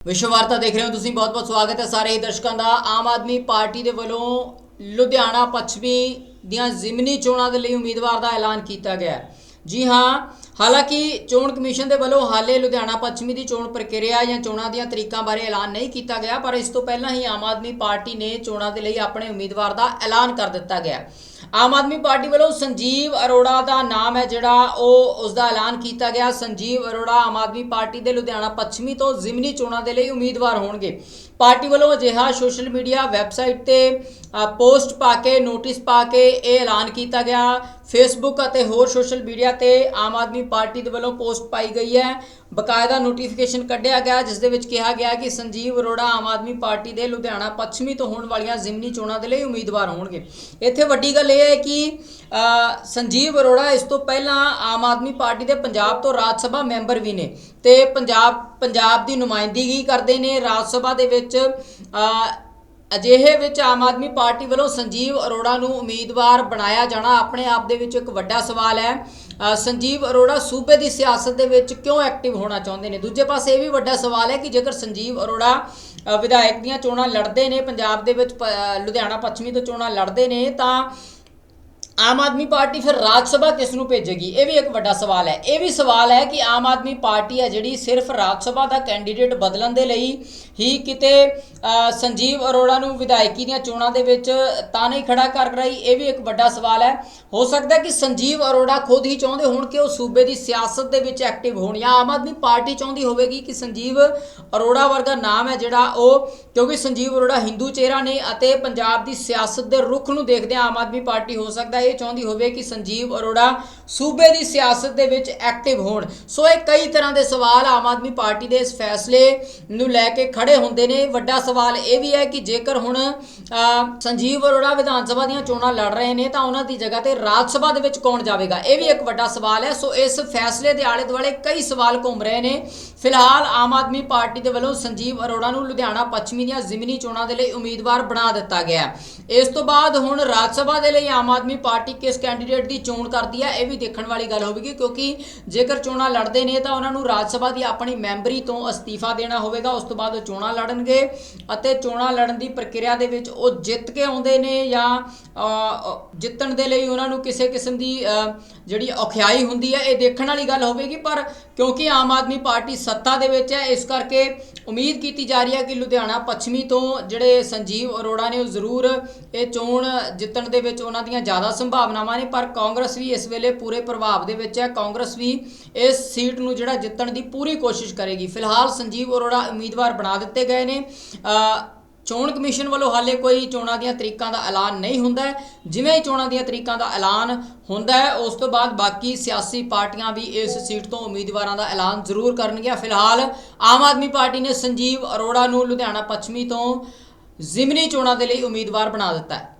ਵਿਸ਼ਵ ਵਾਰਤਾ ਦੇਖ ਰਹੇ ਹੋ ਤੁਸੀਂ। ਬਹੁਤ-ਬਹੁਤ ਸਵਾਗਤ ਹੈ ਸਾਰੇ ਹੀ ਦਰਸ਼ਕਾਂ ਦਾ। ਆਮ ਆਦਮੀ ਪਾਰਟੀ ਦੇ ਵੱਲੋਂ ਲੁਧਿਆਣਾ ਪੱਛਮੀ ਦੀਆਂ ਜ਼ਿਮਨੀ ਚੋਣਾਂ ਦੇ ਲਈ ਉਮੀਦਵਾਰ ਦਾ ਐਲਾਨ ਕੀਤਾ ਗਿਆ ਹੈ। ਜੀ ਹਾਂ, ਹਾਲਾਂਕਿ ਚੋਣ ਕਮਿਸ਼ਨ ਦੇ ਵੱਲੋਂ ਹਾਲੇ ਲੁਧਿਆਣਾ ਪੱਛਮੀ ਦੀ ਚੋਣ ਪ੍ਰਕਿਰਿਆ ਜਾਂ ਚੋਣਾਂ ਦੀਆਂ ਤਰੀਕਾਂ ਬਾਰੇ ਐਲਾਨ ਨਹੀਂ ਕੀਤਾ ਗਿਆ, ਪਰ ਇਸ ਤੋਂ ਪਹਿਲਾਂ ਹੀ ਆਮ ਆਦਮੀ ਪਾਰਟੀ ਨੇ ਚੋਣਾਂ ਦੇ ਲਈ ਆਪਣੇ ਉਮੀਦਵਾਰ ਦਾ ਐਲਾਨ ਕਰ ਦਿੱਤਾ ਗਿਆ ਹੈ। ਆਮ ਆਦਮੀ ਪਾਰਟੀ ਵੱਲੋਂ ਸੰਜੀਵ ਅਰੋੜਾ ਦਾ ਨਾਮ ਹੈ ਜਿਹੜਾ ਉਹ ਉਸ ਦਾ ਐਲਾਨ ਕੀਤਾ ਗਿਆ। ਸੰਜੀਵ ਅਰੋੜਾ ਆਮ ਆਦਮੀ ਪਾਰਟੀ ਦੇ ਲੁਧਿਆਣਾ ਪੱਛਮੀ ਤੋਂ ਜ਼ਿਮਨੀ ਚੋਣਾਂ ਦੇ ਲਈ ਉਮੀਦਵਾਰ ਹੋਣਗੇ। ਪਾਰਟੀ ਵੱਲੋਂ ਅਜਿਹਾ ਸੋਸ਼ਲ ਮੀਡੀਆ ਵੈਬਸਾਈਟ ਤੇ ਪੋਸਟ ਪਾ ਕੇ, ਨੋਟਿਸ ਪਾ ਕੇ ਇਹ ਐਲਾਨ ਕੀਤਾ ਗਿਆ। ਫੇਸਬੁੱਕ ਅਤੇ ਹੋਰ ਸੋਸ਼ਲ ਮੀਡੀਆ ਤੇ ਆਮ ਆਦਮੀ ਪਾਰਟੀ ਦੇ ਵੱਲੋਂ ਪੋਸਟ ਪਾਈ ਗਈ ਹੈ। ਬਕਾਇਦਾ ਨੋਟੀਫਿਕੇਸ਼ਨ ਕੱਢਿਆ ਗਿਆ, ਜਿਸ ਦੇ ਵਿੱਚ ਕਿਹਾ ਗਿਆ ਕਿ ਸੰਜੀਵ ਅਰੋੜਾ ਆਮ ਆਦਮੀ ਪਾਰਟੀ ਦੇ ਲੁਧਿਆਣਾ ਪੱਛਮੀ ਤੋਂ ਹੋਣ ਵਾਲੀਆਂ ਜ਼ਿਮਨੀ ਚੋਣਾਂ ਦੇ ਲਈ ਉਮੀਦਵਾਰ ਹੋਣਗੇ। ਇੱਥੇ ਵੱਡੀ ਗੱਲ ਇਹ ਹੈ ਕਿ ਸੰਜੀਵ ਅਰੋੜਾ ਇਸ ਤੋਂ ਪਹਿਲਾਂ ਆਮ ਆਦਮੀ ਪਾਰਟੀ ਦੇ ਪੰਜਾਬ ਤੋਂ ਰਾਜ ਸਭਾ ਮੈਂਬਰ ਵੀ ਨੇ। ਤੇ ਪੰਜਾਬ ਪੰਜਾਬ ਦੀ ਨੁਮਾਇੰਦਗੀ ਕਰਦੇ ਨੇ। ਰਾਜ ਸਭਾ ਦੇ ਵਿੱਚ ਅਜਿਹੇ ਵਿੱਚ ਆਮ ਆਦਮੀ ਪਾਰਟੀ ਵੱਲੋਂ ਸੰਜੀਵ ਅਰੋੜਾ ਨੂੰ ਉਮੀਦਵਾਰ ਬਣਾਇਆ ਜਾਣਾ ਆਪਣੇ ਆਪ ਦੇ ਵਿੱਚ ਇੱਕ ਵੱਡਾ ਸਵਾਲ ਹੈ। ਸੰਜੀਵ ਅਰੋੜਾ ਸੂਬੇ ਦੀ ਸਿਆਸਤ ਦੇ ਵਿੱਚ ਕਿਉਂ ਐਕਟਿਵ ਹੋਣਾ ਚਾਹੁੰਦੇ ਨੇ? ਦੂਜੇ ਪਾਸੇ ਇਹ ਵੀ ਵੱਡਾ ਸਵਾਲ ਹੈ ਕਿ ਜੇਕਰ ਸੰਜੀਵ ਅਰੋੜਾ ਵਿਧਾਇਕ ਦੀਆਂ ਚੋਣਾਂ ਲੜਦੇ ਨੇ, ਪੰਜਾਬ ਦੇ ਵਿੱਚ ਪ- ਲੁਧਿਆਣਾ ਪੱਛਮੀ ਤੋਂ ਚੋਣਾਂ ਲੜਦੇ ਨੇ, ਤਾਂ ਆਮ ਆਦਮੀ ਪਾਰਟੀ ਫਿਰ ਰਾਜ ਸਭਾ ਕਿਸ ਨੂੰ ਭੇਜੇਗੀ? ਇਹ ਵੀ ਇੱਕ ਵੱਡਾ ਸਵਾਲ ਹੈ। ਇਹ ਵੀ ਸਵਾਲ ਹੈ ਕਿ ਆਮ ਆਦਮੀ ਪਾਰਟੀ ਹੈ ਜਿਹੜੀ ਸਿਰਫ ਰਾਜ ਸਭਾ ਦਾ ਕੈਂਡੀਡੇਟ ਬਦਲਣ ਦੇ ਲਈ ਹੀ ਕਿਤੇ ਸੰਜੀਵ ਅਰੋੜਾ ਨੂੰ ਵਿਧਾਇਕੀ ਦੀਆਂ ਚੋਣਾਂ ਦੇ ਵਿੱਚ ਤਾਂ ਨਹੀਂ ਖੜਾ ਕਰ ਰਹੀ? ਇਹ ਵੀ ਇੱਕ ਵੱਡਾ ਸਵਾਲ ਹੈ। ਹੋ ਸਕਦਾ ਕਿ ਸੰਜੀਵ ਅਰੋੜਾ ਖੁਦ ਹੀ ਚਾਹੁੰਦੇ ਹੋਣ ਕਿ ਉਹ ਸੂਬੇ ਦੀ ਸਿਆਸਤ ਦੇ ਵਿੱਚ ਐਕਟਿਵ ਹੋਣ ਜਾਂ ਆਮ ਆਦਮੀ ਪਾਰਟੀ ਚਾਹੁੰਦੀ ਹੋਵੇਗੀ ਕਿ ਸੰਜੀਵ ਅਰੋੜਾ ਵਰਗਾ ਨਾਮ ਹੈ ਜਿਹੜਾ ਉਹ, ਕਿਉਂਕਿ ਸੰਜੀਵ ਅਰੋੜਾ ਹਿੰਦੂ ਚਿਹਰਾ ਨੇ ਅਤੇ ਪੰਜਾਬ ਦੀ ਸਿਆਸਤ ਦੇ ਰੁਖ ਨੂੰ ਦੇਖਦੇ ਆਮ ਆਦਮੀ ਪਾਰਟੀ ਹੋ ਸਕਦਾ ਹੈ। ਇਹ ਚਾਹੁੰਦੀ ਹੋਵੇ ਕਿ ਸੰਜੀਵ ਅਰੋੜਾ ਸੂਬੇ ਦੀ ਸਿਆਸਤ ਦੇ ਵਿੱਚ ਐਕਟਿਵ ਹੋਣ। ਸੋ ਇਹ ਕਈ ਤਰ੍ਹਾਂ ਦੇ ਸਵਾਲ ਆਮ ਆਦਮੀ ਪਾਰਟੀ ਦੇ ਇਸ ਫੈਸਲੇ ਨੂੰ ਲੈ ਕੇ ਖੜੇ ਹੁੰਦੇ ਨੇ। ਵੱਡਾ ਸਵਾਲ ਇਹ ਵੀ ਹੈ ਕਿ ਜੇਕਰ ਹੁਣ ਸੰਜੀਵ ਅਰੋੜਾ ਵਿਧਾਨ ਸਭਾ ਦੀਆਂ ਚੋਣਾਂ ਲੜ ਰਹੇ ਨੇ, ਤਾਂ ਉਹਨਾਂ ਦੀ ਜਗ੍ਹਾ ਤੇ ਰਾਜ ਸਭਾ ਦੇ ਵਿੱਚ ਕੌਣ ਜਾਵੇਗਾ? ਇਹ ਵੀ ਇੱਕ ਵੱਡਾ ਸਵਾਲ ਹੈ। ਸੋ ਇਸ ਫੈਸਲੇ ਦੇ ਆਲੇ ਦੁਆਲੇ ਕਈ ਸਵਾਲ ਘੁੰਮ ਰਹੇ ਨੇ। ਫਿਲਹਾਲ ਆਮ ਆਦਮੀ ਪਾਰਟੀ ਦੇ ਵੱਲੋਂ ਸੰਜੀਵ ਅਰੋੜਾ ਨੂੰ ਲੁਧਿਆਣਾ ਪੱਛਮੀ ਦੀਆਂ ਜ਼ਿਮਨੀ ਚੋਣਾਂ ਦੇ ਲਈ ਉਮੀਦਵਾਰ ਬਣਾ ਦਿੱਤਾ ਗਿਆ। ਇਸ ਤੋਂ ਬਾਅਦ ਹੁਣ ਰਾਜ ਸਭਾ ਦੇ ਲਈ ਆਮ ਆਦਮੀ ਪਾਰਟੀ ਕਿਸ ਕੈਂਡੀਡੇਟ ਦੀ ਚੋਣ ਕਰਦੀ ਹੈ ਇਹ ਵੀ ਦੇਖਣ ਵਾਲੀ ਗੱਲ ਹੋਵੇਗੀ, ਕਿਉਂਕਿ ਜੇਕਰ ਚੋਣਾਂ ਲੜਦੇ ਨੇ ਤਾਂ ਉਹਨਾਂ ਨੂੰ ਰਾਜ ਸਭਾ ਦੀ ਆਪਣੀ ਮੈਂਬਰੀ ਤੋਂ ਅਸਤੀਫਾ ਦੇਣਾ ਹੋਵੇਗਾ, ਉਸ ਤੋਂ ਬਾਅਦ ਉਹ ਚੋਣਾਂ ਲੜਨਗੇ ਅਤੇ ਚੋਣਾਂ ਲੜਨ ਦੀ ਪ੍ਰਕਿਰਿਆ ਦੇ ਵਿੱਚ ਉਹ ਜਿੱਤ ਕੇ ਆਉਂਦੇ ਨੇ ਜਾਂ ਜਿੱਤਣ ਦੇ ਲਈ ਉਹਨਾਂ ਨੂੰ ਕਿਸੇ ਕਿਸਮ ਦੀ ਜਿਹੜੀ ਔਖਿਆਈ ਹੁੰਦੀ ਹੈ ਇਹ ਦੇਖਣ ਵਾਲੀ ਗੱਲ ਹੋਵੇਗੀ, ਪਰ ਕਿਉਂਕਿ ਆਮ ਆਦਮੀ ਪਾਰਟੀ ਸੱਤਾ ਦੇ ਵਿੱਚ ਹੈ, ਇਸ ਕਰਕੇ ਉਮੀਦ ਕੀਤੀ ਜਾ ਰਹੀ ਹੈ ਕਿ ਲੁਧਿਆਣਾ ਪੱਛਮੀ ਤੋਂ ਜਿਹੜੇ ਸੰਜੀਵ ਅਰੋੜਾ ਨੇ ਉਹ ਜ਼ਰੂਰ ਇਹ ਚੋਣ ਜਿੱਤਣ ਦੇ ਵਿੱਚ ਉਹਨਾਂ ਦੀਆਂ ਜ਼ਿਆਦਾ ਸੰਭਾਵਨਾਵਾਂ ਨੇ, ਪਰ ਕਾਂਗਰਸ ਵੀ ਇਸ ਵੇਲੇ ਪੂਰੇ ਪ੍ਰਭਾਵ ਦੇ ਵਿੱਚ ਹੈ। ਕਾਂਗਰਸ ਵੀ ਇਸ ਸੀਟ ਨੂੰ ਜਿਹੜਾ ਜਿੱਤਣ ਦੀ ਪੂਰੀ ਕੋਸ਼ਿਸ਼ ਕਰੇਗੀ। ਫਿਲਹਾਲ ਸੰਜੀਵ ਅਰੋੜਾ ਉਮੀਦਵਾਰ ਬਣਾ ਦਿੱਤੇ ਗਏ ਨੇ। ਚੋਣ ਕਮਿਸ਼ਨ ਵੱਲੋਂ ਹਾਲੇ ਕੋਈ ਚੋਣਾਂ ਦੀਆਂ ਤਰੀਕਾਂ ਦਾ ਐਲਾਨ ਨਹੀਂ ਹੁੰਦਾ ਜਿਵੇਂ ਹੀ ਚੋਣਾਂ ਦੀਆਂ ਤਰੀਕਾਂ ਦਾ ਐਲਾਨ ਹੁੰਦਾ ਹੈ, ਉਸ ਤੋਂ ਬਾਅਦ ਬਾਕੀ ਸਿਆਸੀ ਪਾਰਟੀਆਂ ਵੀ ਇਸ ਸੀਟ ਤੋਂ ਉਮੀਦਵਾਰਾਂ ਦਾ ਐਲਾਨ ਜ਼ਰੂਰ ਕਰਨਗੀਆਂ। ਫਿਲਹਾਲ ਆਮ ਆਦਮੀ ਪਾਰਟੀ ਨੇ ਸੰਜੀਵ ਅਰੋੜਾ ਨੂੰ ਲੁਧਿਆਣਾ ਪੱਛਮੀ ਤੋਂ ਜ਼ਿਮਨੀ ਚੋਣਾਂ ਦੇ ਲਈ ਉਮੀਦਵਾਰ ਬਣਾ ਦਿੱਤਾ ਹੈ।